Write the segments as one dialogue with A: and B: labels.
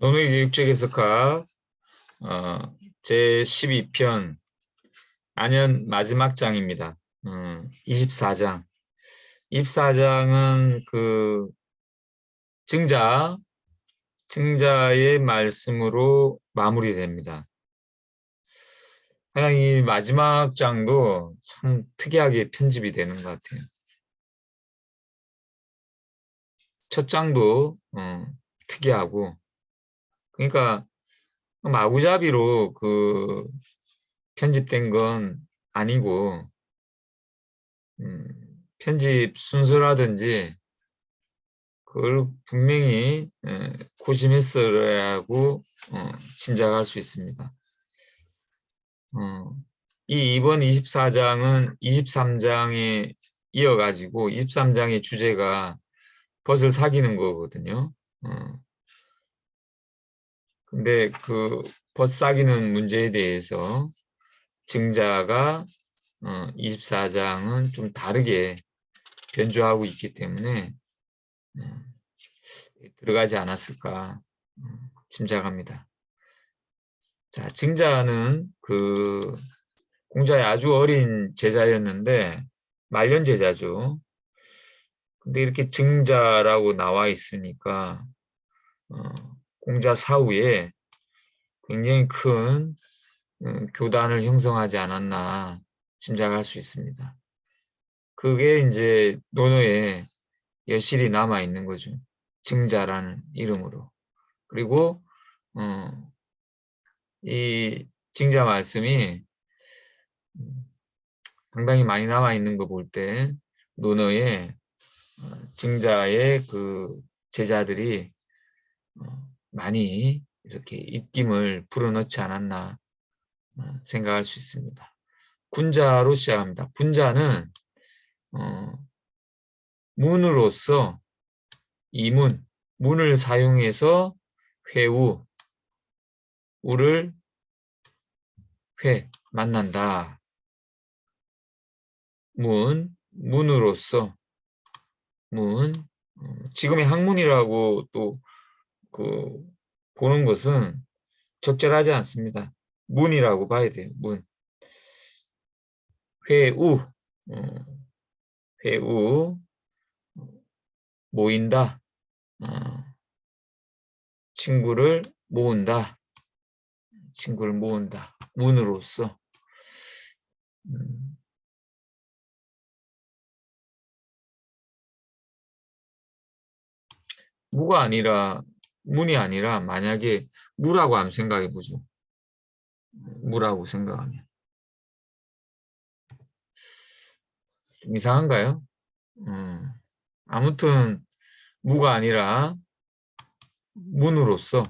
A: 논의 교육적 해석학 어, 제 12편 안연 마지막 장입니다. 어, 24장. 24장은 그 증자, 증자의 말씀으로 마무리됩니다. 하여간 이 마지막 장도 참 특이하게 편집이 되는 것 같아요. 첫 장도 어, 특이하고 그러니까 마구잡이로 그 편집된 건 아니고 음, 편집 순서라든지 그걸 분명히 에, 고심했어야고 어, 짐작할 수 있습니다. 어, 이 이번 24장은 23장에 이어가지고 23장의 주제가 벗을 사귀는 거거든요. 어. 근데 그 벗사귀는 문제에 대해서 증자가 어, 24장은 좀 다르게 변주하고 있기 때문에 어, 들어가지 않았을까 어, 짐작합니다. 자, 증자는 그 공자의 아주 어린 제자였는데 말년 제자죠. 근데 이렇게 증자라고 나와 있으니까 어, 공자 사후에 굉장히 큰 음, 교단을 형성하지 않았나 짐작할 수 있습니다. 그게 이제 논어에 여실히 남아 있는 거죠. 증자라는 이름으로. 그리고 어, 이 증자 말씀이 상당히 많이 남아 있는 거 볼 때 논어에 어, 증자의 그 제자들이 어, 많이 이렇게 입김을 불어넣지 않았나 어, 생각할 수 있습니다. 군자로 시작합니다. 군자는 어, 문으로서 이문, 문을 사용해서 회우, 우를 회, 만난다. 문, 문으로서 문, 지금의 학문이라고 또 그 보는 것은 적절하지 않습니다. 문이라고 봐야 돼요. 문. 회우, 회우, 모인다. 친구를 모은다. 친구를 모은다. 문으로서. 무가 아니라 문이 아니라 만약에 무라고 한번 생각해 보죠. 무라고 생각하면 좀 이상한가요? 음, 아무튼 무가 아니라 문으로서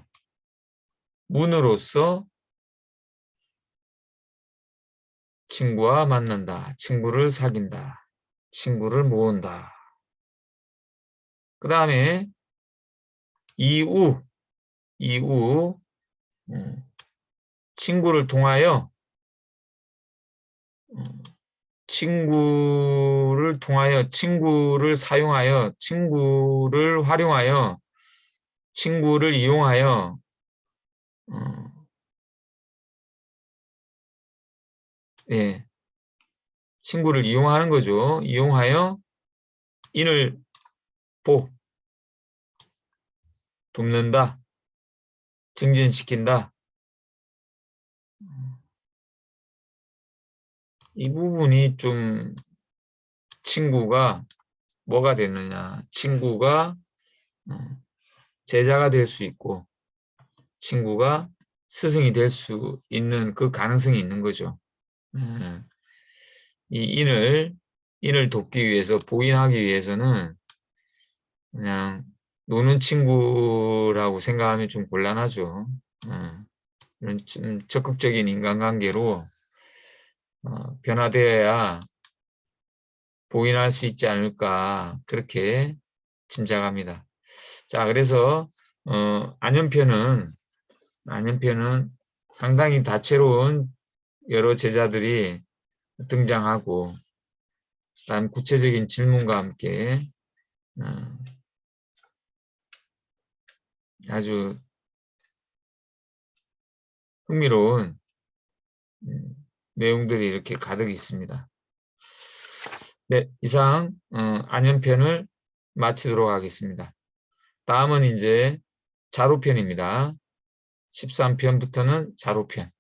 A: 문으로서 친구와 만난다. 친구를 사귄다. 친구를 모은다. 그 다음에 이우, 이우, 음, 친구를 통하여, 음, 친구를 통하여, 친구를 사용하여, 친구를 활용하여, 친구를 이용하여, 음, 예, 친구를 이용하는 거죠. 이용하여 인을 보, 돕는다, 증진시킨다. 이 부분이 좀 친구가 뭐가 되느냐. 친구가 음, 제자가 될 수 있고 친구가 스승이 될 수 있는 그 가능성이 있는 거죠. 음, 이 인을 인을 돕기 위해서 보인하기 위해서는 그냥 노는 친구라고 생각하면 좀 곤란하죠. 어, 좀 적극적인 인간관계로 어, 변화되어야 보인할 수 있지 않을까 그렇게 짐작합니다. 자, 그래서 어, 안연편은 안연편은 상당히 다채로운 여러 제자들이 등장하고 다음 구체적인 질문과 함께 어, 아주 흥미로운 음, 내용들이 이렇게 가득 있습니다. 네, 이상 어, 안연편을 마치도록 하겠습니다. 다음은 이제 자로편입니다. 13편부터는 자로편.